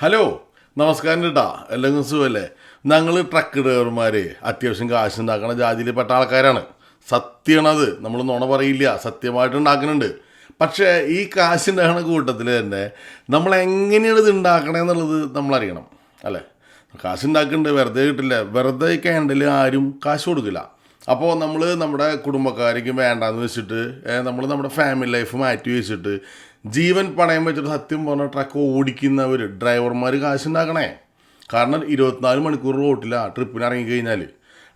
Hello നമസ്കാരം കേട്ടാ എല്ലാവർക്കും സുഖമല്ലേ ഞങ്ങൾ ട്രക്ക് ഡ്രൈവർമാർ അത്യാവശ്യം കാശ് ഉണ്ടാക്കണ ജാതിയിൽ പെട്ട ആൾക്കാരാണ് സത്യമാണത് നമ്മൾ നുണ പറയില്ല. സത്യമായിട്ട് ഉണ്ടാക്കുന്നുണ്ട് പക്ഷേ ഈ കാശ് ഉണ്ടാക്കണ കൂട്ടത്തിൽ തന്നെ നമ്മൾ എങ്ങനെയാണ് ഇത് ഉണ്ടാക്കണമെന്നുള്ളത് നമ്മൾ അല്ലേ? കാശ് ഉണ്ടാക്കുന്നുണ്ട് വെറുതെ കിട്ടില്ല. വെറുതെ ക്യാൻഡിൽ ആരും കാശ് കൊടുക്കില്ല. അപ്പോൾ നമ്മൾ നമ്മുടെ കുടുംബക്കാർക്ക് വേണ്ടാന്ന് വെച്ചിട്ട് നമ്മൾ നമ്മുടെ ഫാമിലി ലൈഫ് മാറ്റി വെച്ചിട്ട് ജീവൻ പണയം വെച്ചിട്ട് സത്യം പറഞ്ഞ ട്രക്ക് ഓടിക്കുന്നവർ ഡ്രൈവർമാർ കാശുണ്ടാക്കണേ. കാരണം ഇരുപത്തിനാല് മണിക്കൂർ റോട്ടിലാണ് ട്രിപ്പിന് ഇറങ്ങിക്കഴിഞ്ഞാൽ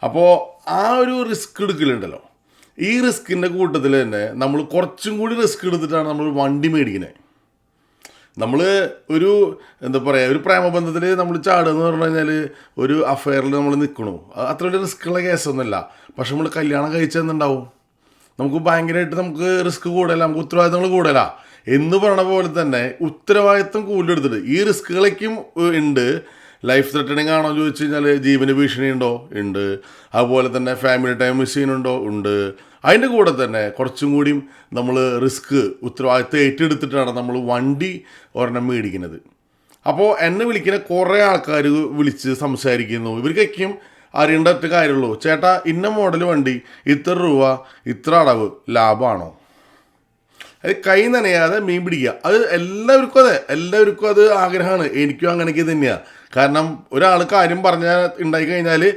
അപ്പോൾ ആ ഒരു റിസ്ക് എടുക്കലുണ്ടല്ലോ. ഈ റിസ്കിന്റെ കൂട്ടത്തിൽ തന്നെ നമ്മൾ കുറച്ചും കൂടി റിസ്ക് എടുത്തിട്ടാണ് നമ്മൾ വണ്ടി മേടിക്കുന്നത് നമ്മൾ ഒരു എന്താ പറയുക ഒരു പ്രേമബന്ധത്തിൽ നമ്മൾ ചാടുക എന്ന് പറഞ്ഞു കഴിഞ്ഞാൽ ഒരു അഫെയറിൽ നമ്മൾ നിൽക്കണു അത്ര വലിയ റിസ്ക്കുള്ള കേസൊന്നുമല്ല പക്ഷെ നമ്മൾ കല്യാണം കഴിച്ചെന്നുണ്ടാവും. നമുക്ക് ഭയങ്കരമായിട്ട് നമുക്ക് റിസ്ക് കൂടുതല നമുക്ക് ഉത്തരവാദിത്തങ്ങൾ കൂടുതല. എന്ന് പറയണ പോലെ തന്നെ ഉത്തരവാദിത്തം കൂടുതലെടുത്തിട്ട് ഈ റിസ്കുകളേക്കും ഉണ്ട്. ലൈഫ് ത്രെട്ടണിങ് ആണോ ചോദിച്ചു കഴിഞ്ഞാൽ ജീവന് ഭീഷണി ഉണ്ടോ? ഉണ്ട്. അതുപോലെ തന്നെ ഫാമിലി ടൈം മിസ് ചെയ്യുന്നുണ്ടോ ഉണ്ട്. അതിന്റെ കൂടെ തന്നെ കുറച്ചും കൂടിയും നമ്മൾ റിസ്ക് ഉത്തരവാദിത്തം ഏറ്റെടുത്തിട്ടാണ് നമ്മൾ വണ്ടി ഒരെണ്ണം മേടിക്കുന്നത്. അപ്പോൾ എന്നെ വിളിക്കുന്ന കുറേ ആൾക്കാർ വിളിച്ച് സംസാരിക്കുന്നു. ഇവർക്കൊക്കെയും അറിയേണ്ട ഒറ്റ കാര്യമുള്ളൂ. ചേട്ടാ ഇന്ന മോഡൽ വണ്ടി ഇത്ര രൂപ ഇത്ര അടവ് ലാഭമാണോ അത് കൈ നനയാതെ മീൻ പിടിക്കുക. അത് എല്ലാവർക്കും അതെ. എല്ലാവർക്കും അത് ആഗ്രഹമാണ്. എനിക്കും അങ്ങനെയൊക്കെ തന്നെയാണ് കാരണം ഒരാൾ കാര്യം പറഞ്ഞാൽ ഉണ്ടായി കഴിഞ്ഞാൽ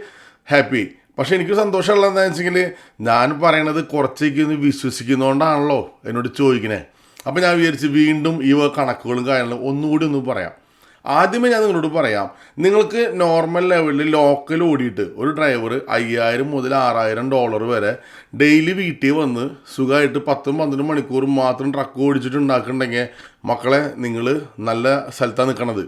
ഹാപ്പി. പക്ഷെ എനിക്ക് സന്തോഷമുള്ള എന്താണെന്ന് വെച്ചെങ്കിൽ ഞാൻ പറയണത് കുറച്ചേക്ക് ഒന്ന് വിശ്വസിക്കുന്നതുകൊണ്ടാണല്ലോ എന്നോട് ചോദിക്കണേ. അപ്പോൾ ഞാൻ വിചാരിച്ച് വീണ്ടും ഈ കണക്കുകളും കാര്യങ്ങളും ഒന്നുകൂടി ഒന്ന് പറയാം. ആദ്യമേ ഞാൻ നിങ്ങളോട് പറയാം. നിങ്ങൾക്ക് നോർമൽ ലെവലിൽ ലോക്കൽ ഓടിയിട്ട് ഒരു ഡ്രൈവർ അയ്യായിരം മുതൽ ആറായിരം ഡോളർ വരെ ഡെയിലി വീട്ടിൽ വന്ന് സുഖമായിട്ട് പത്തും പന്ത്രണ്ടും മണിക്കൂർ മാത്രം ട്രക്ക് ഓടിച്ചിട്ട് ഉണ്ടാക്കുന്നുണ്ടെങ്കിൽ മക്കളെ നിങ്ങൾ നല്ല സ്ഥലത്താണ് നിൽക്കണത്.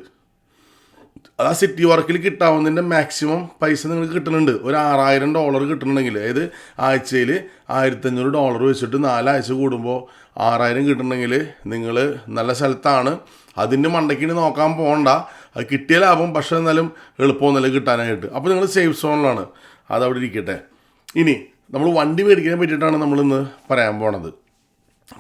ആ സിറ്റി വർക്കിൽ കിട്ടാവുന്നതിന്റെ മാക്സിമം പൈസ നിങ്ങൾക്ക് കിട്ടുന്നുണ്ട്. ഒരു ആറായിരം ഡോളർ കിട്ടുന്നുണ്ടെങ്കിൽ അതായത് ആഴ്ചയിൽ ആയിരത്തഞ്ഞൂറ് ഡോളർ വെച്ചിട്ട് നാലാഴ്ച കൂടുമ്പോൾ ആറായിരം കിട്ടുന്നുണ്ടെങ്കിൽ നിങ്ങൾ നല്ല സ്ഥലത്താണ് അതിന്റെ മണ്ടയ്ക്കിന് നോക്കാൻ പോകണ്ട. അത് കിട്ടിയ ലാഭം പക്ഷേ എന്നാലും എളുപ്പമൊന്നുമില്ല കിട്ടാനായിട്ട്. അപ്പോൾ നിങ്ങൾ സേഫ് സോണിലാണ്. അതവിടെ ഇരിക്കട്ടെ. ഇനി നമ്മൾ വണ്ടി മേടിക്കാൻ പറ്റിയിട്ടാണ് നമ്മളിന്ന് പറയാൻ പോണത്.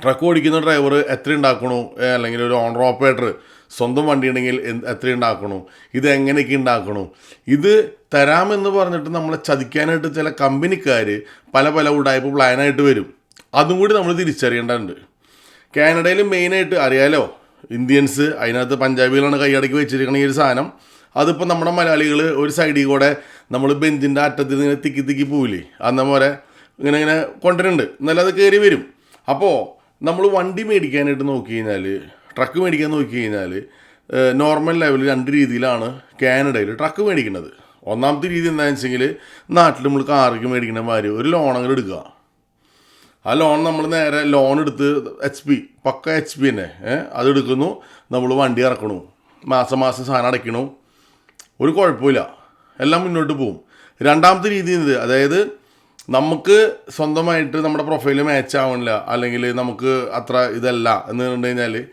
ട്രക്ക് ഓടിക്കുന്ന ഡ്രൈവർ എത്ര ഉണ്ടാക്കണു? അല്ലെങ്കിൽ ഒരു ഓണർ ഓപ്പറേറ്റർ സ്വന്തം വണ്ടി ഉണ്ടെങ്കിൽ എത്ര ഉണ്ടാക്കണു? ഇത് എങ്ങനെയൊക്കെ ഉണ്ടാക്കണു? ഇത് തരാമെന്ന് പറഞ്ഞിട്ട് നമ്മളെ ചതിക്കാനായിട്ട് ചില കമ്പനിക്കാർ പല പല ഉടായ്പ പ്ലാനായിട്ട് വരും. അതും കൂടി നമ്മൾ തിരിച്ചറിയേണ്ടതുണ്ട്. കാനഡയിൽ മെയിനായിട്ട് അറിയാലോ? ഇന്ത്യൻസ് അതിനകത്ത് പഞ്ചാബികളാണ് കൈയടക്കി വെച്ചിരിക്കുന്ന ഈ ഒരു സാധനം. അതിപ്പോൾ നമ്മുടെ മലയാളികൾ ഒരു സൈഡിൽ കൂടെ നമ്മൾ ബെഞ്ചിന്റെ അറ്റത്ത് ഇങ്ങനെ തിക്കി തിക്കി പോവില്ലേ? അന്ന പോലെ ഇങ്ങനെ ഇങ്ങനെ കൊണ്ടുവരുന്നുണ്ട്. എന്നാലും അത് കയറി വരും. അപ്പോൾ നമ്മൾ വണ്ടി മേടിക്കാനായിട്ട് നോക്കി കഴിഞ്ഞാൽ ട്രക്ക് മേടിക്കാൻ നോക്കി കഴിഞ്ഞാൽ നോർമൽ ലെവലിൽ രണ്ട് രീതിയിലാണ് കാനഡയിൽ ട്രക്ക് മേടിക്കുന്നത് ഒന്നാമത്തെ രീതി എന്താണെന്ന് വെച്ചെങ്കിൽ നാട്ടിൽ നമ്മൾ കാർക്ക് മേടിക്കുന്ന മാതിരി ഒരു ലോണങ്ങൾ എടുക്കുക. ആ ലോൺ നമ്മൾ നേരെ ലോൺ എടുത്ത് എച്ച് പി പക്ക എച്ച് പി തന്നെ. അതെടുക്കുന്നു നമ്മൾ വണ്ടി ഇറക്കണു. മാസം മാസം സാധനം അടയ്ക്കണു. ഒരു കുഴപ്പമില്ല. എല്ലാം മുന്നോട്ട് പോകും. രണ്ടാമത്തെ രീതി ഇത് അതായത് നമുക്ക് സ്വന്തമായിട്ട് നമ്മുടെ പ്രൊഫൈൽ മാച്ച് ആവണില്ല. അല്ലെങ്കിൽ നമുക്ക് അത്ര ഇതല്ല എന്ന് കണ്ടു കഴിഞ്ഞാൽ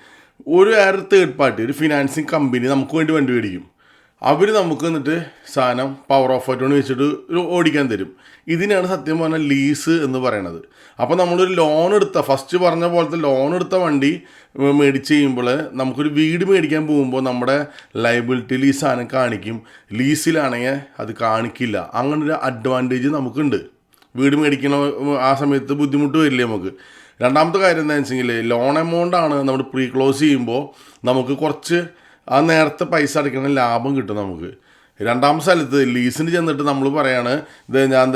ഒരു വേറെ തേർഡ് പാർട്ടി ഒരു ഫിനാൻസിങ് കമ്പനി നമുക്ക് വേണ്ടി വണ്ടി മേടിക്കും. അവർ നമുക്ക് എന്നിട്ട് സാധനം പവർ ഓഫ് ആയിട്ടോണ് വെച്ചിട്ട് ഓടിക്കാൻ തരും. ഇതിനാണ് സത്യം പറഞ്ഞാൽ ലീസ് എന്ന് പറയണത്. അപ്പോൾ നമ്മളൊരു ലോൺ എടുത്ത ഫസ്റ്റ് പറഞ്ഞ പോലത്തെ ലോൺ എടുത്ത വണ്ടി മേടിച്ച് കഴിയുമ്പോൾ നമുക്കൊരു വീട് മേടിക്കാൻ പോകുമ്പോൾ നമ്മുടെ ലൈബിലിറ്റി ഈ സാധനം കാണിക്കും. ലീസിലാണെങ്കിൽ അത് കാണിക്കില്ല. അങ്ങനൊരു അഡ്വാന്റേജ് നമുക്കുണ്ട്. വീട് മേടിക്കണ ആ സമയത്ത് ബുദ്ധിമുട്ട് വരില്ല നമുക്ക്? രണ്ടാമത്തെ കാര്യം എന്താണെന്ന് വെച്ചെങ്കിൽ ലോൺ എമൗണ്ട് ആണ് നമ്മൾ പ്രീ ക്ലോസ് ചെയ്യുമ്പോൾ നമുക്ക് കുറച്ച് ആ നേരത്തെ പൈസ അടയ്ക്കണ ലാഭം കിട്ടും നമുക്ക്. രണ്ടാം സ്ഥലത്ത് ലീസിന് ചെന്നിട്ട് നമ്മൾ പറയാണ് ഇത് ഞാൻ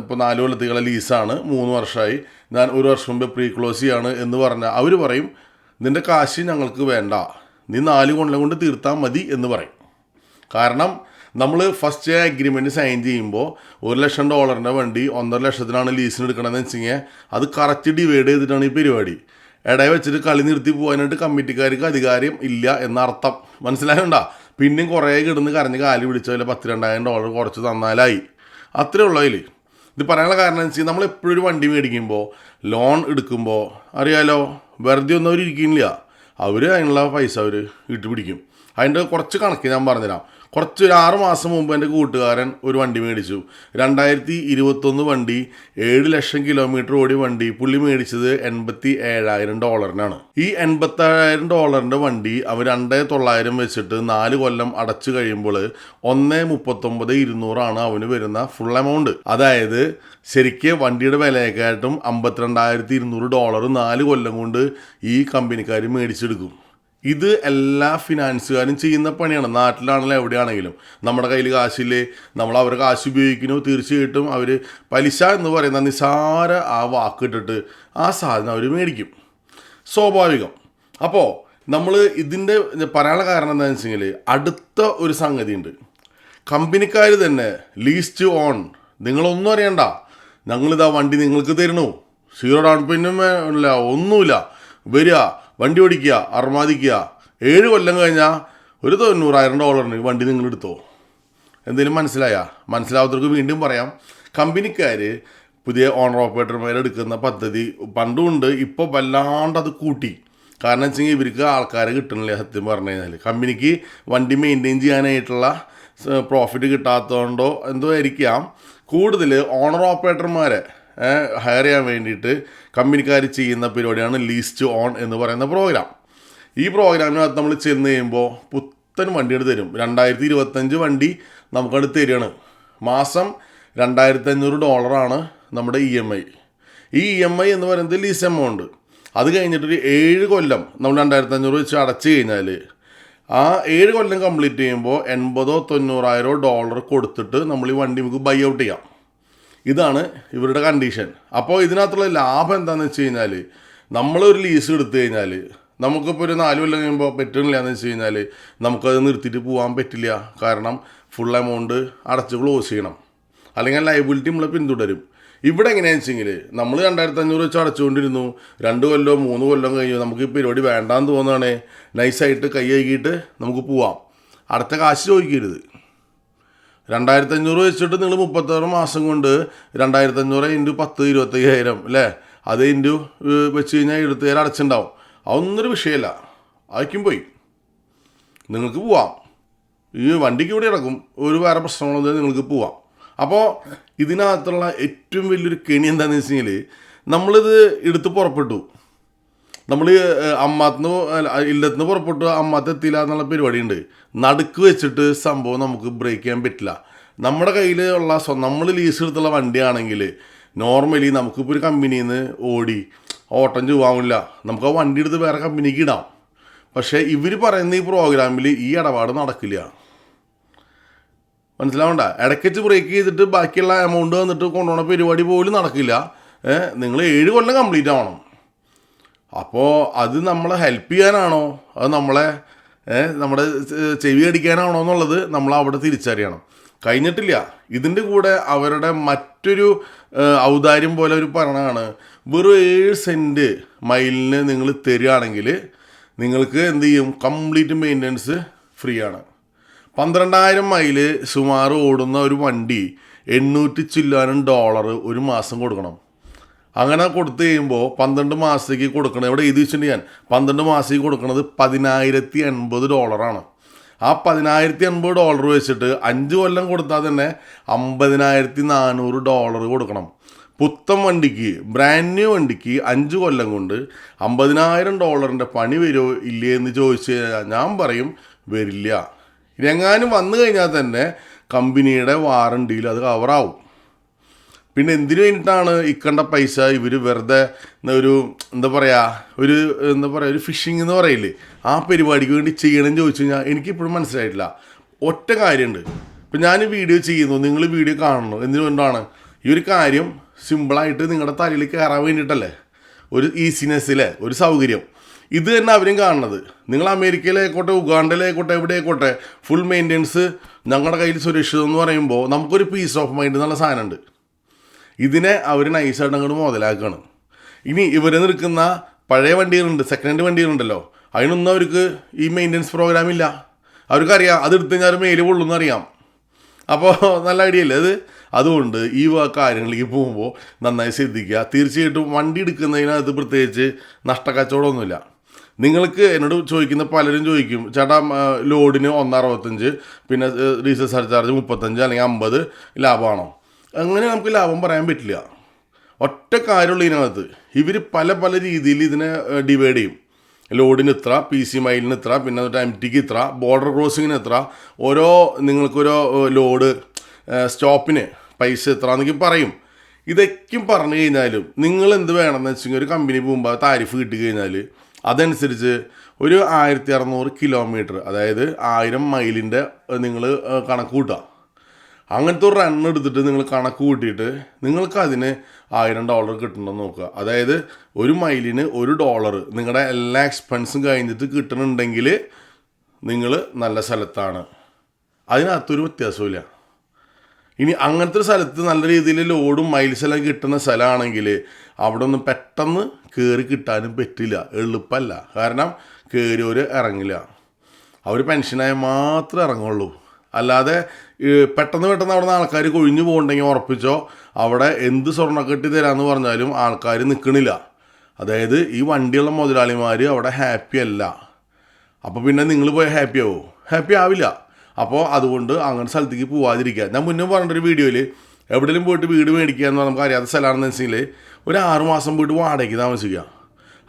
ഇപ്പോൾ നാല് കൊല്ലത്തേക്കുള്ള ലീസാണ് മൂന്ന് വർഷമായി ഞാൻ ഒരു വർഷം മുമ്പ് പ്രീ ക്ലോസ് ചെയ്യാണ് എന്ന് പറഞ്ഞാൽ അവർ പറയും നിന്റെ കാശ് ഞങ്ങൾക്ക് വേണ്ട. നീ നാല് കൊല്ലം കൊണ്ട് തീർത്താൽ മതി എന്ന് പറയും. കാരണം നമ്മൾ ഫസ്റ്റ് അഗ്രിമെന്റ് സൈൻ ചെയ്യുമ്പോൾ ഒരു ലക്ഷം ഡോളറിന്റെ വണ്ടി ഒന്നര ലക്ഷത്തിനാണ് ലീസിന് എടുക്കണമെന്ന് വെച്ച് കഴിഞ്ഞാൽ അത് കറക്റ്റ് ഡിവൈഡ് ചെയ്തിട്ടാണ് ഈ പരിപാടി. ഇടയിൽ വെച്ചിട്ട് കളി നിർത്തി പോകാനായിട്ട് കമ്മിറ്റിക്കാർക്ക് അധികാരം ഇല്ല എന്നർത്ഥം. മനസ്സിലായതുകൊണ്ടാ പിന്നെയും കുറേ കിടന്ന് കരഞ്ഞ് കാലി പിടിച്ചാൽ പത്ത് രണ്ടായിരം ഡോളർ കുറച്ച് തന്നാലായി. അത്രേ ഉള്ളൂ അതിൽ ഇത് പറയാനുള്ള കാരണം എന്ന് വെച്ചാൽ നമ്മൾ എപ്പോഴും ഒരു വണ്ടി മേടിക്കുമ്പോൾ ലോൺ എടുക്കുമ്പോൾ അറിയാലോ വെറുതെ ഒന്നും അവർ ഇരിക്കുന്നില്ല. അവർ അതിനുള്ള പൈസ അവർ ഇട്ട് പിടിക്കും. അതിന്റെ കുറച്ച് കണക്ക് ഞാൻ പറഞ്ഞുതരാം. കുറച്ച് ഒരു ആറ് മാസം മുമ്പ് എന്റെ കൂട്ടുകാരൻ ഒരു വണ്ടി മേടിച്ചു. രണ്ടായിരത്തി ഇരുപത്തൊന്ന് വണ്ടി ഏഴ് ലക്ഷം കിലോമീറ്റർ ഓടി വണ്ടി. പുള്ളി മേടിച്ചത് എൺപത്തി ഏഴായിരം ഡോളറിനാണ്. ഈ എൺപത്തേഴായിരം ഡോളറിന്റെ വണ്ടി അവർ രണ്ടേ തൊള്ളായിരം വെച്ചിട്ട് നാല് കൊല്ലം അടച്ചു കഴിയുമ്പോൾ ഒന്ന് മുപ്പത്തൊമ്പത് ഇരുന്നൂറാണ് അവന് വരുന്ന ഫുൾ എമൗണ്ട് അതായത് ശരിക്ക് വണ്ടിയുടെ വിലയെക്കാട്ടും അമ്പത്തിരണ്ടായിരത്തി ഇരുന്നൂറ് ഡോളർ നാല് കൊല്ലം കൊണ്ട് ഈ കമ്പനിക്കാർ മേടിച്ചെടുക്കും. ഇത് എല്ലാ ഫിനാൻസുകാരും ചെയ്യുന്ന പണിയാണ്. നാട്ടിലാണെങ്കിലും എവിടെയാണെങ്കിലും. നമ്മുടെ കയ്യിൽ കാശില്ലേ? നമ്മൾ അവരെ കാശ് ഉപയോഗിക്കുന്നു. തീർച്ചയായിട്ടും അവർ പലിശ എന്ന് പറയുന്ന നിസാര ആ വാക്കിട്ടിട്ട് ആ സാധനം അവർ മേടിക്കും. സ്വാഭാവികം. അപ്പോൾ നമ്മൾ ഇതിന്റെ പറയാനുള്ള കാരണം എന്താണെന്ന് വെച്ചെങ്കിൽ അടുത്ത ഒരു സംഗതി ഉണ്ട് കമ്പനിക്കാർ തന്നെ ലീസ്റ്റ് ഓൺ നിങ്ങളൊന്നും അറിയണ്ട. ഞങ്ങളിതാ വണ്ടി നിങ്ങൾക്ക് തരണു സീറോ ഡൗൺ പേയ്മെന്റും ഇല്ല ഒന്നുമില്ല. വരിക. വണ്ടി ഓടിക്കുക അർമാദിക്കുക. ഏഴ് കൊല്ലം കഴിഞ്ഞാൽ ഒരു തൊണ്ണൂറായിരം ഡോളറിന് വണ്ടി നിങ്ങൾ എടുത്തോ എന്തെങ്കിലും മനസ്സിലായ? മനസ്സിലാവാത്തവർക്ക് വീണ്ടും പറയാം. കമ്പനിക്കാർ പുതിയ ഓണർ ഓപ്പറേറ്റർമാരെ എടുക്കുന്ന പദ്ധതി പണ്ടുമുണ്ട് ഇപ്പോൾ വല്ലാണ്ട് അത് കൂട്ടി. കാരണം വെച്ചെങ്കിൽ ഇവർക്ക് ആൾക്കാരെ കിട്ടണില്ല സത്യം പറഞ്ഞു കഴിഞ്ഞാൽ കമ്പനിക്ക് വണ്ടി മെയിന്റെയിൻ ചെയ്യാനായിട്ടുള്ള പ്രോഫിറ്റ് കിട്ടാത്തതുകൊണ്ടോ എന്തോ ആയിരിക്കാം. കൂടുതൽ ഓണർ ഓപ്പറേറ്റർമാരെ ഹയർ ചെയ്യാൻ വേണ്ടിയിട്ട് കമ്പനിക്കാർ ചെയ്യുന്ന പരിപാടിയാണ് ലീസ്റ്റ് ഓൺ എന്ന് പറയുന്ന പ്രോഗ്രാം ഈ പ്രോഗ്രാമിനകത്ത് നമ്മൾ ചെന്ന് കഴിയുമ്പോൾ പുത്തൻ വണ്ടികൾ തരും. രണ്ടായിരത്തി ഇരുപത്തഞ്ച് വണ്ടി നമുക്കത് തരികയാണ് മാസം രണ്ടായിരത്തി അഞ്ഞൂറ് ഡോളറാണ് നമ്മുടെ ഇ എം ഐ ഈ ഇ എം ഐ എന്ന് പറയുന്നത് ലീസ് എമൗണ്ട് അത് കഴിഞ്ഞിട്ടൊരു ഏഴ് കൊല്ലം നമ്മൾ രണ്ടായിരത്തി അഞ്ഞൂറ് വെച്ച് അടച്ചു കഴിഞ്ഞാൽ ആ ഏഴ് കൊല്ലം കംപ്ലീറ്റ് ചെയ്യുമ്പോൾ എൺപതോ തൊണ്ണൂറായിരോ ഡോളർ കൊടുത്തിട്ട് നമ്മൾ ഈ വണ്ടി നമുക്ക് ബൈ ഔട്ട് ചെയ്യാം. ഇതാണ് ഇവരുടെ കണ്ടീഷൻ അപ്പോൾ ഇതിനകത്തുള്ള ലാഭം എന്താണെന്ന് വെച്ച് കഴിഞ്ഞാൽ നമ്മളൊരു ലീസ് എടുത്തു കഴിഞ്ഞാൽ നമുക്കിപ്പോൾ ഒരു നാല് കൊല്ലം കഴിയുമ്പോൾ പറ്റുന്നില്ല എന്ന് വെച്ച് കഴിഞ്ഞാൽ നമുക്കത് നിർത്തിയിട്ട് പോകാൻ പറ്റില്ല. കാരണം ഫുൾ എമൗണ്ട് അടച്ച് ക്ലോസ് ചെയ്യണം. അല്ലെങ്കിൽ ലൈബിലിറ്റി നമ്മളെ പിന്തുടരും. ഇവിടെ എങ്ങനെയാണെന്ന് വെച്ചെങ്കിൽ നമ്മൾ രണ്ടായിരത്തി അഞ്ഞൂറ് വെച്ച് അടച്ചുകൊണ്ടിരുന്നു. രണ്ട് കൊല്ലം മൂന്ന് കൊല്ലം കഴിഞ്ഞു. നമുക്ക് ഈ പരിപാടി വേണ്ടാന്ന് തോന്നുകയാണേ നൈസായിട്ട് കൈ കഴുകിയിട്ട് നമുക്ക് പോവാം. അടുത്ത കാശ് ചോദിക്കരുത്. രണ്ടായിരത്തി അഞ്ഞൂറ് വെച്ചിട്ട് നിങ്ങൾ മുപ്പത്താറ് മാസം കൊണ്ട് രണ്ടായിരത്തി അഞ്ഞൂറ് ഇന്റു പത്ത് ഇരുപത്തയ്യായിരം അല്ലേ? അത് ഇന്റു വെച്ച് കഴിഞ്ഞാൽ എഴുപത്തയ്യായിരം അടച്ചിട്ടുണ്ടാവും അതൊന്നൊരു വിഷയമല്ല അയക്കും പോയി. നിങ്ങൾക്ക് പോവാം. ഈ വണ്ടിക്ക് ഇവിടെ ഇറക്കും ഒരു വേറെ പ്രശ്നങ്ങളൊന്നും നിങ്ങൾക്ക് പോവാം. അപ്പോൾ ഇതിനകത്തുള്ള ഏറ്റവും വലിയൊരു കെണി എന്താണെന്ന് വെച്ച് കഴിഞ്ഞാൽ നമ്മളിത് എടുത്ത് പുറപ്പെട്ടു. നമ്മൾ അമ്മാത്തുനിന്ന് ഇല്ലത്തുനിന്ന് പുറപ്പെട്ടു അമ്മാത്ത് എത്തിയില്ല എന്നുള്ള പരിപാടിയുണ്ട്. നടുക്ക് വെച്ചിട്ട് സംഭവം നമുക്ക് ബ്രേക്ക് ചെയ്യാൻ പറ്റില്ല. നമ്മുടെ കയ്യിലുള്ള നമ്മൾ ലീസ് എടുത്തുള്ള വണ്ടിയാണെങ്കിൽ നോർമലി നമുക്കിപ്പോൾ ഒരു കമ്പനിയിൽ നിന്ന് ഓടി ഓട്ടം ചുവാമില്ല നമുക്ക് ആ വണ്ടി എടുത്ത് വേറെ കമ്പനിക്ക് ഇടാം. പക്ഷേ ഇവർ പറയുന്ന ഈ പ്രോഗ്രാമിൽ ഈ ഇടപാട് നടക്കില്ല. മനസ്സിലാവണ്ട? ഇടയ്ക്കിച്ച് ബ്രേക്ക് ചെയ്തിട്ട് ബാക്കിയുള്ള എമൗണ്ട് വന്നിട്ട് കൊണ്ടുപോകുന്ന പരിപാടി പോലും നടക്കില്ല. നിങ്ങൾ ഏഴ് കൊല്ലം കംപ്ലീറ്റ് ആവണം. അപ്പോൾ അത് നമ്മളെ ഹെൽപ്പ് ചെയ്യാനാണോ? അത് നമ്മളെ നമ്മുടെ ചെവി അടിക്കാനാണോ എന്നുള്ളത് നമ്മൾ അവിടെ തിരിച്ചറിയണം. കഴിഞ്ഞിട്ടില്ല. ഇതിന്റെ കൂടെ അവരുടെ മറ്റൊരു ഔദാര്യം പോലെ ഒരു പറഞ്ഞതാണ് വെറും ഏഴ് സെന്റ് മൈലിന് നിങ്ങൾ തരികയാണെങ്കിൽ നിങ്ങൾക്ക് എന്ത് ചെയ്യും? കംപ്ലീറ്റ് മെയിന്റനൻസ് ഫ്രീ ആണ്. പന്ത്രണ്ടായിരം മൈൽ സുമാർ ഓടുന്ന ഒരു വണ്ടി എണ്ണൂറ്റി ചില്ലാനും ഡോളർ ഒരു മാസം കൊടുക്കണം. അങ്ങനെ കൊടുത്തു കഴിയുമ്പോൾ പന്ത്രണ്ട് മാസത്തേക്ക് കൊടുക്കണം ഇവിടെ എഴുതി വെച്ചിട്ടുണ്ട് ഞാൻ? പന്ത്രണ്ട് മാസത്തേക്ക് കൊടുക്കുന്നത് പതിനായിരത്തി എൺപത് ഡോളറാണ്. ആ പതിനായിരത്തി എൺപത് ഡോളർ വെച്ചിട്ട് അഞ്ച് കൊല്ലം കൊടുത്താൽ തന്നെ അമ്പതിനായിരത്തി നാനൂറ് ഡോളർ കൊടുക്കണം. പുത്തൻ വണ്ടിക്ക് ബ്രാൻഡ് ന്യൂ വണ്ടിക്ക് അഞ്ച് കൊല്ലം കൊണ്ട് അമ്പതിനായിരം ഡോളറിന്റെ പണി വരുമോ ഇല്ലേ എന്ന് ചോദിച്ചു കഴിഞ്ഞാൽ ഞാൻ പറയും വരില്ല. ഇനി എങ്ങാനും വന്നു കഴിഞ്ഞാൽ തന്നെ കമ്പനിയുടെ വാറണ്ടിയിൽ അത് കവറാവും പിന്നെ എന്തിനു വേണ്ടിയിട്ടാണ് ഇക്കണ്ട പൈസ? ഇവർ വെറുതെ ഒരു എന്താ പറയുക ഒരു എന്താ പറയുക ഒരു ഫിഷിംഗ് എന്ന് പറയില്ലേ? ആ പരിപാടിക്ക് വേണ്ടി ചെയ്യണമെന്ന് ചോദിച്ചു കഴിഞ്ഞാൽ എനിക്കിപ്പോഴും മനസ്സിലായിട്ടില്ല. ഒറ്റ കാര്യമുണ്ട്. ഇപ്പം ഞാൻ വീഡിയോ ചെയ്യുന്നു. നിങ്ങൾ വീഡിയോ കാണുന്നു. എന്തുകൊണ്ടാണ് ഈ ഒരു കാര്യം സിമ്പിളായിട്ട് നിങ്ങളുടെ തലയിൽ കയറാൻ വേണ്ടിയിട്ടല്ലേ? ഒരു ഈസിനെസ്സിലെ ഒരു സൗകര്യം. ഇത് തന്നെ അവരും കാണുന്നത്. നിങ്ങൾ അമേരിക്കയിലായിക്കോട്ടെ ഉഗാണ്ടയിലായിക്കോട്ടെ എവിടെയായിക്കോട്ടെ ഫുൾ മെയിന്റെനൻസ് ഞങ്ങളുടെ കയ്യിൽ സുരക്ഷിതം എന്ന് പറയുമ്പോൾ നമുക്കൊരു പീസ് ഓഫ് മൈൻഡ് എന്നുള്ള സാധനമുണ്ട്. ഇതിനെ അവർ നൈസായിട്ട് അങ്ങോട്ട് മുതലാക്കുകയാണ് ഇനി ഇവർ നിൽക്കുന്ന പഴയ വണ്ടികളുണ്ട് സെക്കൻഡ് ഹാൻഡ് വണ്ടികളുണ്ടല്ലോ. അതിനൊന്നും അവർക്ക് ഈ മെയിന്റനൻസ് പ്രോഗ്രാം ഇല്ല. അവർക്കറിയാം അത് എടുത്തു കഴിഞ്ഞാൽ മേൽ കൊള്ളുമെന്ന് അറിയാം. അപ്പോൾ നല്ല ഐഡിയ അല്ലേ അത്? അതുകൊണ്ട് ഈ കാര്യങ്ങളിലേക്ക് പോകുമ്പോൾ നന്നായി ശ്രദ്ധിക്കുക. തീർച്ചയായിട്ടും വണ്ടി എടുക്കുന്നതിനകത്ത് പ്രത്യേകിച്ച് നഷ്ടക്കച്ചവടമൊന്നുമില്ല. നിങ്ങൾക്ക് എന്നോട് ചോദിക്കുന്ന പലരും ചോദിക്കും ചേട്ടാ ലോഡിന് ഒന്ന് അറുപത്തഞ്ച് പിന്നെ ഡീസൽ സർചാർജ് മുപ്പത്തഞ്ച് അല്ലെങ്കിൽ അമ്പത് ലാഭമാണോ? അങ്ങനെ നമുക്ക് ലാഭം പറയാൻ പറ്റില്ല. ഒറ്റ കാര്യമുള്ള ഇതിനകത്ത്. ഇവർ പല പല രീതിയിൽ ഇതിനെ ഡിവൈഡ് ചെയ്യും. ലോഡിന് ഇത്ര പി സി മൈലിന് ഇത്ര പിന്നെ എന്നിട്ട് എം ടിക്ക് ഇത്ര ബോർഡർ ക്രോസിങ്ങിന് ഇത്ര ഓരോ നിങ്ങൾക്കൊരു ലോഡ് സ്റ്റോപ്പിന് പൈസ ഇത്ര എന്നൊക്കെ പറയും. ഇതൊക്കെയും പറഞ്ഞു കഴിഞ്ഞാലും നിങ്ങൾ എന്ത് വേണമെന്ന് വെച്ചെങ്കിൽ ഒരു കമ്പനി പോകുമ്പോൾ താരിഫ് കിട്ടി കഴിഞ്ഞാൽ അതനുസരിച്ച് ഒരു ആയിരത്തി അറുന്നൂറ് കിലോമീറ്റർ അതായത് ആയിരം മൈലിന്റെ നിങ്ങൾ കണക്ക് കൂട്ടുക. അങ്ങനത്തെ ഒരു റൺ എടുത്തിട്ട് നിങ്ങൾ കണക്ക് കൂട്ടിയിട്ട് നിങ്ങൾക്ക് അതിന് ആയിരം ഡോളർ കിട്ടണമെന്ന് നോക്കുക. അതായത് ഒരു മൈലിന് ഒരു ഡോളർ നിങ്ങളുടെ എല്ലാ എക്സ്പെൻസും കഴിഞ്ഞിട്ട് കിട്ടണമെന്നുണ്ടെങ്കിൽ നിങ്ങൾ നല്ല സ്ഥലത്താണ്. അതിനകത്തൊരു വ്യത്യാസമില്ല ഇനി അങ്ങനത്തെ ഒരു സ്ഥലത്ത് നല്ല രീതിയിൽ ലോഡും മൈൽസ് എല്ലാം കിട്ടുന്ന സ്ഥലമാണെങ്കിൽ അവിടെ ഒന്നും പെട്ടെന്ന് കയറി കിട്ടാനും പറ്റില്ല. എളുപ്പമല്ല കാരണം കയറിയവർ ഇറങ്ങില്ല. അവർ പെൻഷനായ മാത്രമേ ഇറങ്ങുള്ളൂ. അല്ലാതെ പെട്ടെന്ന് പെട്ടെന്ന് അവിടെ നിന്ന് ആൾക്കാർ കൊഴിഞ്ഞു പോകണ്ടെങ്കിൽ ഉറപ്പിച്ചോ അവിടെ എന്ത് സ്വർണക്കെട്ടി തരാമെന്ന് പറഞ്ഞാലും ആൾക്കാർ നിൽക്കണില്ല അതായത് ഈ വണ്ടിയുള്ള മുതലാളിമാർ അവിടെ ഹാപ്പി അല്ല. അപ്പോൾ പിന്നെ നിങ്ങൾ പോയി ഹാപ്പി ആവോ? ഹാപ്പി ആവില്ല. അപ്പോൾ അതുകൊണ്ട് അങ്ങനെ സ്ഥലത്തേക്ക് പോവാതിരിക്കുക. ഞാൻ മുന്നേ പറഞ്ഞൊരു വീഡിയോയിൽ എവിടെയെങ്കിലും പോയിട്ട് വീട് മേടിക്കുക എന്ന് നമുക്ക് അറിയാത്ത സ്ഥലമാണെന്ന് വെച്ചെങ്കിൽ ഒരു ആറുമാസം പോയിട്ട് വാടകയ്ക്ക് താമസിക്കുക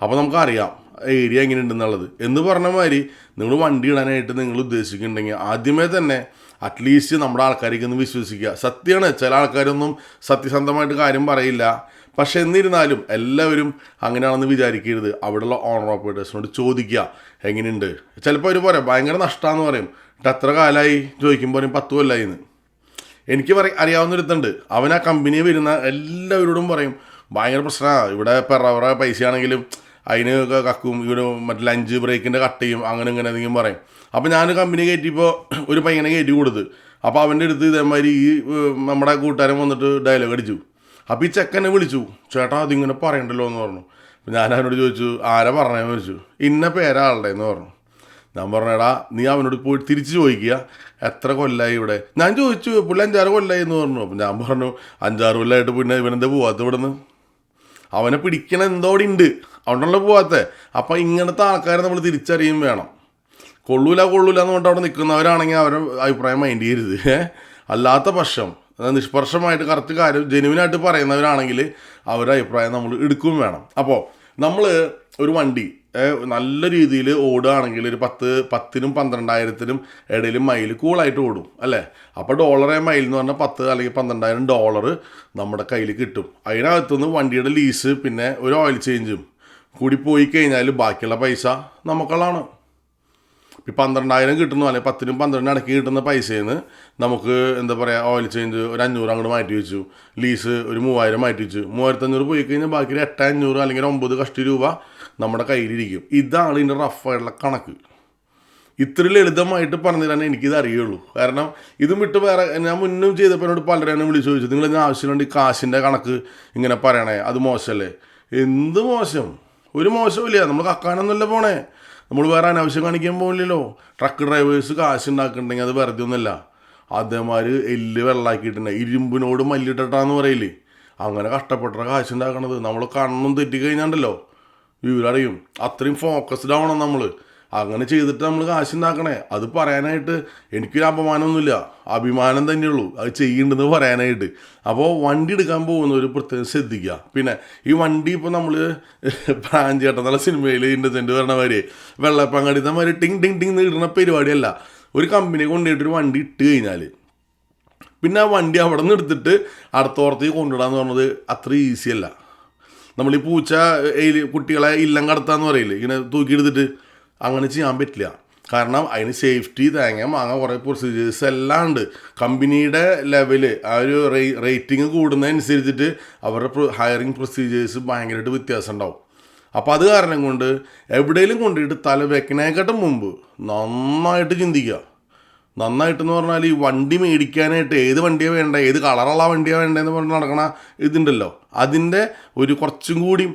അപ്പോൾ നമുക്കറിയാം. ഏരിയ എങ്ങനെ ഉണ്ടെന്നുള്ളത് എന്ന് പറഞ്ഞ മാതിരി നിങ്ങൾ വണ്ടി ഇടാനായിട്ട് നിങ്ങൾ ഉദ്ദേശിക്കുന്നുണ്ടെങ്കിൽ ആദ്യമേ തന്നെ അറ്റ്ലീസ്റ്റ് നമ്മുടെ ആൾക്കാരേക്ക് ഒന്ന് വിശ്വസിക്കുക. സത്യമാണ് ചില ആൾക്കാരൊന്നും സത്യസന്ധമായിട്ട് കാര്യം പറയില്ല. പക്ഷെ എന്നിരുന്നാലും എല്ലാവരും അങ്ങനെയാണെന്ന് വിചാരിക്കരുത്. അവിടെയുള്ള ഓണർ ഓപ്പറേറ്റേഴ്സിനോട് ചോദിക്കുക എങ്ങനെയുണ്ട്? ചിലപ്പോൾ അവർ പറയാം ഭയങ്കര നഷ്ടമാണെന്ന് പറയും. എത്ര കാലമായി ചോദിക്കുമ്പോൾ പറയും പത്ത് കൊല്ലമായി എന്ന് എനിക്ക് പറ അറിയാവുന്ന ഒരുത്തുണ്ട് അവൻ ആ കമ്പനി വരുന്ന എല്ലാവരോടും പറയും ഭയങ്കര പ്രശ്നമാണ് ഇവിടെ പെറവറ പൈസയാണെങ്കിലും അതിന് കക്കും ഇവിടെ മറ്റേ ലഞ്ച് ബ്രേക്കിന്റെ കട്ട് ചെയ്യും അങ്ങനെ ഇങ്ങനെ എന്തെങ്കിലും പറയും. അപ്പോൾ ഞാൻ കമ്പനി കയറ്റിയപ്പോൾ ഒരു പയ്യനെ കയറ്റി കൊടുത്ത്. അപ്പോൾ അവന്റെ അടുത്ത് ഇതേമാതിരി ഈ നമ്മുടെ കൂട്ടുകാരൻ വന്നിട്ട് ഡയലോഗ് അടിച്ചു. അപ്പോൾ ഈ ചെക്കനെ വിളിച്ചു. ചേട്ടാ അതിങ്ങനെ പറയണ്ടല്ലോ എന്ന് പറഞ്ഞു. അപ്പോൾ ഞാൻ അവനോട് ചോദിച്ചു ആരാ പറഞ്ഞതെന്ന് ചോദിച്ചു? ഇന്ന പേരാ ആളുടെ എന്ന് പറഞ്ഞു ഞാൻ പറഞ്ഞടാ നീ അവനോട് പോയി തിരിച്ച് ചോദിക്കുക. എത്ര കൊല്ലായി ഇവിടെ? ഞാൻ ചോദിച്ചു പുള്ളി അഞ്ചാറ് കൊല്ലായി എന്ന് പറഞ്ഞു. അപ്പം ഞാൻ പറഞ്ഞു അഞ്ചാറ് കൊല്ലായിട്ട് പിന്നെ ഇവനെന്താ പോവാത്ത ഇവിടെ നിന്ന് അവനെ പിടിക്കണ എന്തോടെ ഉണ്ട് അതുകൊണ്ടല്ലോ പോവാത്തെ. അപ്പം ഇങ്ങനത്തെ ആൾക്കാരെ നമ്മൾ തിരിച്ചറിയും വേണം. കൊള്ളൂല കൊള്ളൂല എന്ന് പറഞ്ഞിട്ട് അവിടെ നിൽക്കുന്നവരാണെങ്കിൽ അവരെ അഭിപ്രായം മൈൻഡ് ചെയ്യരുത്? അല്ലാത്ത പക്ഷം നിഷ്പർഷമായിട്ട് കറക്റ്റ് കാര്യം ജെനുവിനായിട്ട് പറയുന്നവരാണെങ്കിൽ അവരുടെ അഭിപ്രായം നമ്മൾ എടുക്കുകയും വേണം. അപ്പോൾ നമ്മൾ ഒരു വണ്ടി നല്ല രീതിയിൽ ഓടുകയാണെങ്കിൽ ഒരു പത്ത് പത്തിനും പന്ത്രണ്ടായിരത്തിനും ഇടയിൽ മൈൽ കൂളായിട്ട് ഓടും അല്ലേ? അപ്പോൾ ഡോളറെ മൈൽ എന്ന് പറഞ്ഞാൽ പത്ത് അല്ലെങ്കിൽ പന്ത്രണ്ടായിരം ഡോളർ നമ്മുടെ കയ്യിൽ കിട്ടും. അതിനകത്തുനിന്ന് വണ്ടിയുടെ ലീസ് പിന്നെ ഒരു ഓയിൽ ചേഞ്ചും കൂടി പോയി കഴിഞ്ഞാൽ ബാക്കിയുള്ള പൈസ നമുക്കുള്ളതാണ്. ഇപ്പം പന്ത്രണ്ടായിരം കിട്ടുന്നു അല്ലെങ്കിൽ പത്തിനും പന്ത്രണ്ടിനും ഇടയ്ക്ക് കിട്ടുന്ന പൈസയിൽ നിന്ന് നമുക്ക് എന്താ പറയുക ഓയിൽ ചേഞ്ച് ഒരു അഞ്ഞൂറ് അങ്ങോട്ട് മാറ്റി വെച്ചു ലീസ് ഒരു മൂവായിരം മാറ്റി വെച്ചു. മൂവായിരത്തഞ്ഞൂറ് പോയി കഴിഞ്ഞാൽ ബാക്കി ഒരു എട്ട് അഞ്ഞൂറ് അല്ലെങ്കിൽ ഒമ്പത് കഷ്ടി രൂപ നമ്മുടെ കയ്യിലിരിക്കും. ഇതാണ് ഇതിന്റെ റഫായിട്ടുള്ള കണക്ക്. ഇത്ര ലളിതമായിട്ട് പറഞ്ഞു തരാൻ എനിക്കിത് അറിയുള്ളൂ. കാരണം ഇതും വിട്ട് വേറെ ഞാൻ മുന്നും ചെയ്തപ്പോൾ എന്നോട് പലരാനും വിളിച്ച് ചോദിച്ചു നിങ്ങൾ ഇതിന് ആവശ്യമുണ്ട് കാശിന്റെ കണക്ക് ഇങ്ങനെ പറയണേ? അത് മോശമല്ലേ എന്ത് മോശം? ഒരു മോശമില്ല നമ്മൾ കക്കാനൊന്നുമല്ല പോണേ. നമ്മൾ വേറെ അനാവശ്യം കാണിക്കാൻ പോകില്ലല്ലോ ട്രക്ക് ഡ്രൈവേഴ്സ് കാശ് ഉണ്ടാക്കുന്നുണ്ടെങ്കിൽ അത് വെറുതെ ഒന്നുമല്ല. അതേമാതിരി എല്ല് വെള്ളാക്കിയിട്ടുണ്ട്. ഇരുമ്പിനോട് മല്ലിട്ടിട്ടാന്ന് പറയില്ലേ. അങ്ങനെ കഷ്ടപ്പെട്ട കാശ് ഉണ്ടാക്കണത്. നമ്മൾ കണ്ണും തെറ്റിക്കഴിഞ്ഞാണ്ടല്ലോ. വിവരറിയും അത്രയും ഫോക്കസ്ഡ് ആവണം നമ്മൾ അങ്ങനെ ചെയ്തിട്ട് നമ്മൾ കാശുണ്ടാക്കണേ. അത് പറയാനായിട്ട് എനിക്കൊരു അപമാനമൊന്നുമില്ല. അഭിമാനം തന്നെ ഉള്ളൂ അത് ചെയ്യണ്ടെന്ന് പറയാനായിട്ട്. അപ്പോൾ വണ്ടി എടുക്കാൻ പോകുന്ന ഒരു പ്രത്യേകം ശ്രദ്ധിക്കുക. പിന്നെ ഈ വണ്ടി ഇപ്പോൾ നമ്മൾ പ്രാഞ്ചേട്ടൻ എന്നുള്ള സിനിമയിൽ ഇൻഡസെന്റ് പറഞ്ഞ മാതിരി വെള്ളപ്പങ്ങാടിത്ത മാതിരി ടിങ് ടിങ് ടിങ് നേടുന്ന പരിപാടിയല്ല. ഒരു കമ്പനി കൊണ്ടുപോയിട്ട് ഒരു വണ്ടി ഇട്ട് കഴിഞ്ഞാൽ പിന്നെ ആ വണ്ടി അവിടെ നിന്ന് എടുത്തിട്ട് അടുത്തോർത്തേക്ക് കൊണ്ടുവിടാന്ന് പറഞ്ഞത് അത്ര ഈസിയല്ല നമ്മൾ ഈ പൂച്ച എലി കുട്ടികളെ ഇല്ലം കടത്താന്ന് പറയില്ലേ? ഇങ്ങനെ തൂക്കിയെടുത്തിട്ട് അങ്ങനെ ചെയ്യാൻ പറ്റില്ല. കാരണം അതിന് സേഫ്റ്റി തേങ്ങ മാങ്ങ കുറേ പ്രൊസീജിയേഴ്സ് എല്ലാം ഉണ്ട്. കമ്പനിയുടെ ലെവൽ ആ ഒരു റേറ്റിംഗ് കൂടുന്നതനുസരിച്ചിട്ട് അവരുടെ ഹയറിങ് പ്രൊസീജിയേഴ്സ് ഭയങ്കരമായിട്ട് വ്യത്യാസം ഉണ്ടാവും. അപ്പോൾ അത് കാരണം കൊണ്ട് എവിടെയെങ്കിലും കൊണ്ടിട്ട് തല വെക്കണേക്കാട്ടും മുമ്പ് നന്നായിട്ട് ചിന്തിക്കുക. നന്നായിട്ടെന്ന് പറഞ്ഞാൽ ഈ വണ്ടി മേടിക്കാനായിട്ട് ഏത് വണ്ടിയാണ് വേണ്ട ഏത് കളറുള്ള വണ്ടിയാണ് വേണ്ടതെന്ന് പറഞ്ഞ് നടക്കണ ഇതുണ്ടല്ലോ. അതിന്റെ ഒരു കുറച്ചും കൂടി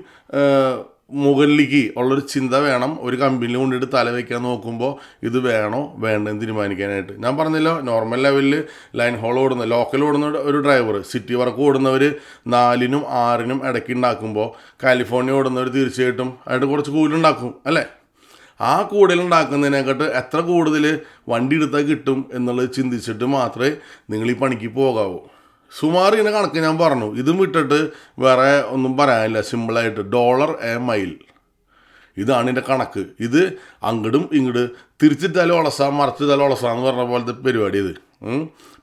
മുകളിലേക്ക് ഉള്ളൊരു ചിന്ത വേണം. ഒരു കമ്പനിയിൽ കൊണ്ടിട്ട് തല വയ്ക്കാൻ നോക്കുമ്പോൾ ഇത് വേണോ വേണ്ടെന്ന് തീരുമാനിക്കാനായിട്ട്. ഞാൻ പറഞ്ഞല്ലോ നോർമൽ ലെവലിൽ ലൈൻ ഹോൾ ഓടുന്ന ലോക്കൽ ഓടുന്ന ഒരു ഡ്രൈവർ സിറ്റി വർക്ക് ഓടുന്നവർ നാലിനും ആറിനും ഇടയ്ക്ക് ഉണ്ടാക്കുമ്പോൾ കാലിഫോർണിയ ഓടുന്നവർ തീർച്ചയായിട്ടും ആയിട്ട് കുറച്ച് കൂലുണ്ടാക്കും അല്ലേ? ആ കൂടുതലുണ്ടാക്കുന്നതിനെക്കാട്ട് എത്ര കൂടുതൽ വണ്ടി എടുത്താൽ കിട്ടും എന്നുള്ളത് ചിന്തിച്ചിട്ട് മാത്രമേ നിങ്ങൾ ഈ പണിക്ക് പോകാവൂ. ഇങ്ങനെ കണക്ക് ഞാൻ പറഞ്ഞു. ഇതും വിട്ടിട്ട് വേറെ ഒന്നും പറയാനില്ല. സിമ്പിളായിട്ട് ഡോളർ എ മൈൽ. ഇതാണ് എന്റെ കണക്ക്. ഇത് അങ്ങടും ഇങ്ങട് തിരിച്ചിട്ടാലും ഒളസാം മറച്ചിട്ടാലും ഒളസാന്ന് പറഞ്ഞ പോലത്തെ പരിപാടി ഇത്.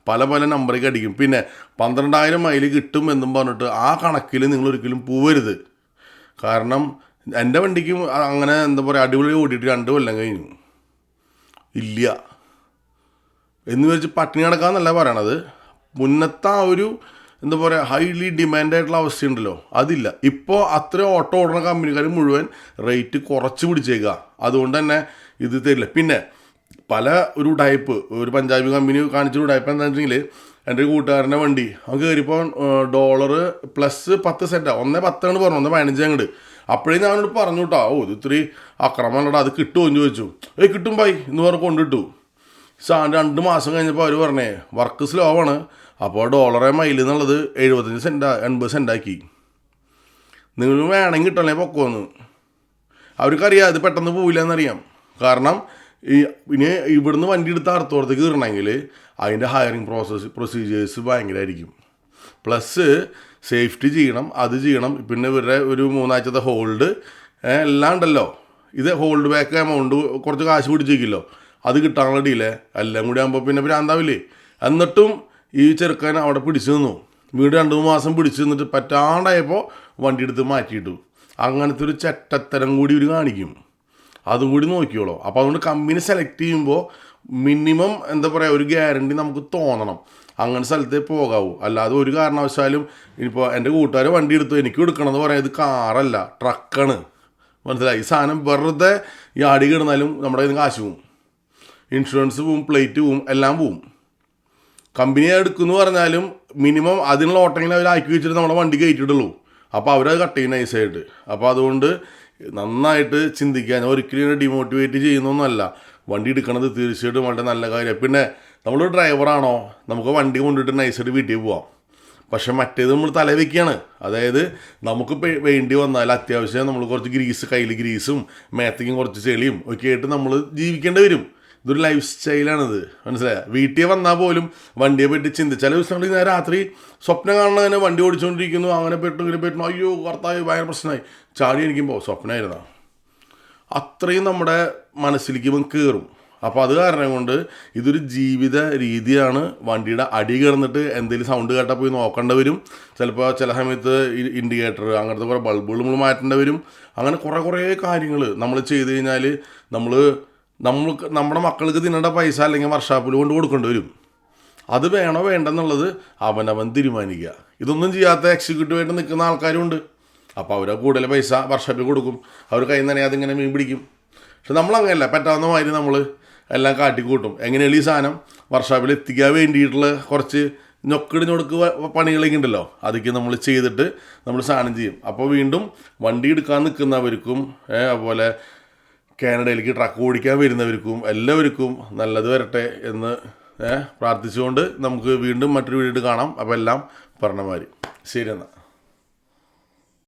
പല പല നമ്പറേക്ക് അടിക്കും. പിന്നെ പന്ത്രണ്ടായിരം മൈൽ കിട്ടും എന്നും പറഞ്ഞിട്ട് ആ കണക്കിൽ നിങ്ങൾ ഒരിക്കലും പോവരുത്. കാരണം എന്റെ വണ്ടിക്കും അങ്ങനെ എന്താ പറയുക അടിപൊളി ഓടിയിട്ട് രണ്ട് കൊല്ലം കഴിഞ്ഞു. ഇല്ല. എന്ന് വെച്ച് പട്ടിണി കിടക്കാന്നല്ല പറയണത്. മുന്നത്തെ ഒരു എന്താ പറയുക ഹൈലി ഡിമാൻഡ് ആയിട്ടുള്ള അവസ്ഥയുണ്ടല്ലോ. അതില്ല. ഇപ്പോൾ അത്ര ഓട്ടോ ഓടുന്ന കമ്പനിക്കാർ മുഴുവൻ റേറ്റ് കുറച്ച് പിടിച്ചേക്കുക അതുകൊണ്ട് തന്നെ ഇത് തരില്ല. പിന്നെ പല ഒരു ടൈപ്പ് ഒരു പഞ്ചാബി കമ്പനി കാണിച്ചൊരു ടൈപ്പ് എന്താണെന്ന് വെച്ചെങ്കിൽ എന്റെ ഒരു കൂട്ടുകാരന്റെ വണ്ടി അവൻ കയറിയപ്പോൾ ഡോളർ പ്ലസ് പത്ത് സെന്റാണ് ഒന്നേ പത്താണ് പറഞ്ഞു. ഒന്ന് പതിനഞ്ച് അങ്ങോട്ട് അപ്പോഴേ ഞാൻ അവനോട് പറഞ്ഞു കേട്ടോ ഓ ഇത് ഇത്തിരി അക്രമമല്ലടാ അത് കിട്ടുമോ എന്ന് ചോദിച്ചു. ഏയ് കിട്ടും പായി എന്ന് പറഞ്ഞ് കൊണ്ടിട്ടു. സാ രണ്ട് മാസം കഴിഞ്ഞപ്പോൾ അവർ പറഞ്ഞേ വർക്ക് സ്ലോ ആണ്. അപ്പോൾ ഡോളറെ മൈൽ എന്നുള്ളത് എഴുപത്തഞ്ച് സെന്റാ എൺപത് സെന്റാക്കി നിങ്ങൾ വേണമെങ്കിൽ കിട്ടണേ പൊക്കോന്ന്. അവർക്കറിയാം ഇത് പെട്ടെന്ന് പോവില്ല എന്നറിയാം കാരണം ഈ ഇനി ഇവിടുന്ന് വണ്ടി എടുത്ത് അർത്ഥോടത്തേക്ക് കയറണമെങ്കിൽ അതിന്റെ ഹയറിങ് പ്രോസസ് പ്രൊസീജിയേഴ്സ് ഭയങ്കരമായിരിക്കും പ്ലസ് സേഫ്റ്റി ചെയ്യണം അത് ചെയ്യണം. പിന്നെ ഇവരുടെ ഒരു മൂന്നാഴ്ചത്തെ ഹോൾഡ് എല്ലാം ഉണ്ടല്ലോ. ഇത് ഹോൾഡ് ബാക്ക് എമൗണ്ട് കുറച്ച് കാശ് പിടിച്ചിരിക്കില്ലോ അത് കിട്ടാനുള്ള ഡീലേ എല്ലാം കൂടി ആകുമ്പോൾ പിന്നെ ഭ്രാന്താവില്ലേ? എന്നിട്ടും ഈ ചെറുക്കൻ അവിടെ പിടിച്ചു നിന്നു. വീട് രണ്ട് മൂന്ന് മാസം പിടിച്ചു നിന്നിട്ട് പറ്റാണ്ടായപ്പോൾ വണ്ടി എടുത്ത് മാറ്റിയിട്ടു. അങ്ങനത്തെ ഒരു ചട്ടത്തരം കൂടി ഒരു കാണിക്കും. അതും കൂടി നോക്കിയോളൂ അപ്പോൾ അതുകൊണ്ട് കമ്പനി സെലക്ട് ചെയ്യുമ്പോൾ മിനിമം എന്താ പറയുക ഒരു ഗ്യാരണ്ടി നമുക്ക് തോന്നണം. അങ്ങനെ സ്ഥലത്തേ പോകാവൂ. അല്ലാതെ ഒരു കാരണവശാലും ഇനിയിപ്പോൾ എന്റെ കൂട്ടുകാർ വണ്ടി എടുത്തു എനിക്ക് എടുക്കണം എന്ന് പറയാം ഇത് കാറല്ല ട്രക്കാണ് മനസ്സിലായി? ഈ സാധനം വെറുതെ ഈ അടി കിടന്നാലും നമ്മുടെ കയ്യിൽ നിന്ന് കാശ് പോവും. ഇൻഷുറൻസ് പോവും പ്ലേറ്റ് പോവും എല്ലാം പോവും. കമ്പനി എടുക്കുമെന്ന് പറഞ്ഞാലും മിനിമം അതിനുള്ള ഓട്ടങ്ങൾ അവർ ആക്കി വെച്ചിട്ട് നമ്മുടെ വണ്ടി കയറ്റിയിട്ടുള്ളൂ. അപ്പോൾ അവരത് കട്ട് ചെയ്യും നൈസായിട്ട് അപ്പോൾ അതുകൊണ്ട് നന്നായിട്ട് ചിന്തിക്കാൻ ഒരിക്കലും ഡിമോട്ടിവേറ്റ് ചെയ്യുന്നൊന്നുമല്ല. വണ്ടി എടുക്കണത് തീർച്ചയായിട്ടും വളരെ നല്ല കാര്യമാണ്. പിന്നെ നമ്മൾ ഡ്രൈവറാണോ നമുക്ക് വണ്ടി കൊണ്ടിട്ട് നൈസായിട്ട് വീട്ടിൽ പോവാം. പക്ഷെ മറ്റേത് നമ്മൾ തല വെക്കുകയാണ്. അതായത് നമുക്ക് വേണ്ടി വന്നാൽ അത്യാവശ്യം നമ്മൾ കുറച്ച് ഗ്രീസ് കയ്യിൽ ഗ്രീസും മേത്തയ്ക്കും കുറച്ച് ചെളിയും ഒക്കെ ആയിട്ട് നമ്മൾ ജീവിക്കേണ്ടി വരും. ഇതൊരു ലൈഫ് സ്റ്റൈലാണിത് മനസ്സിലായ? വീട്ടിൽ വന്നാൽ പോലും വണ്ടിയെ പറ്റി ചിന്തി ചില ദിവസങ്ങളിൽ ഞാൻ രാത്രി സ്വപ്നം കാണുന്ന തന്നെ വണ്ടി ഓടിച്ചുകൊണ്ടിരിക്കുന്നു അങ്ങനെ പെട്ടു ഇങ്ങനെ പെട്ടു അയ്യോ ഭർത്താവ് ഭയങ്കര പ്രശ്നമായി. ചാടി എനിക്കുമ്പോൾ സ്വപ്നമായിരുന്നു അത്രയും നമ്മുടെ മനസ്സിലേക്ക് ഇവൻ കയറും അപ്പോൾ അത് കാരണം കൊണ്ട് ഇതൊരു ജീവിത രീതിയാണ്. വണ്ടിയുടെ അടി കിടന്നിട്ട് എന്തെങ്കിലും സൗണ്ട് കേട്ടാൽ പോയി നോക്കേണ്ടി വരും ചിലപ്പോൾ ചില സമയത്ത് ഇൻഡിക്കേറ്റർ അങ്ങനത്തെ കുറേ ബൾബുകൾ നമ്മൾ മാറ്റേണ്ടി വരും അങ്ങനെ കുറേ കുറേ കാര്യങ്ങൾ നമ്മൾ ചെയ്ത് കഴിഞ്ഞാൽ നമ്മൾ നമ്മൾക്ക് നമ്മുടെ മക്കൾക്ക് തിന്നേണ്ട പൈസ അല്ലെങ്കിൽ വർഷാപ്പിൽ കൊണ്ട് കൊടുക്കേണ്ടി വരും. അത് വേണോ വേണ്ടെന്നുള്ളത് അവനവൻ തീരുമാനിക്കുക. ഇതൊന്നും ചെയ്യാത്ത എക്സിക്യൂട്ടീവായിട്ട് നിൽക്കുന്ന ആൾക്കാരുണ്ട് അപ്പോൾ അവരെ കൂടുതൽ പൈസ വർഷാപ്പിൽ കൊടുക്കും. അവർ കൈ നിന്ന് തന്നെ അതിങ്ങനെ മീൻ പിടിക്കും. പക്ഷെ നമ്മളങ്ങനെയല്ല പറ്റാവുന്ന മാതിരി നമ്മൾ എല്ലാം കാട്ടിക്കൂട്ടും. എങ്ങനെയുള്ള ഈ സാധനം വർഷാപ്പിൽ എത്തിക്കാൻ വേണ്ടിയിട്ടുള്ള കുറച്ച് ഞൊക്കിടി ഞൊടുക്ക് പണികളൊക്കെ ഉണ്ടല്ലോ. അതൊക്കെ നമ്മൾ ചെയ്തിട്ട് നമ്മൾ സാധനം ചെയ്യും. അപ്പോൾ വീണ്ടും വണ്ടി എടുക്കാൻ നിൽക്കുന്നവർക്കും അതുപോലെ കാനഡയിലേക്ക് ട്രക്ക് ഓടിക്കാൻ വരുന്നവർക്കും എല്ലാവർക്കും നല്ലത് വരട്ടെ എന്ന് പ്രാർത്ഥിച്ചുകൊണ്ട് നമുക്ക് വീണ്ടും മറ്റൊരു വീഡിയോ കാണാം. അപ്പോൾ എല്ലാം പറഞ്ഞ മാതിരി. ശരി എന്നാൽ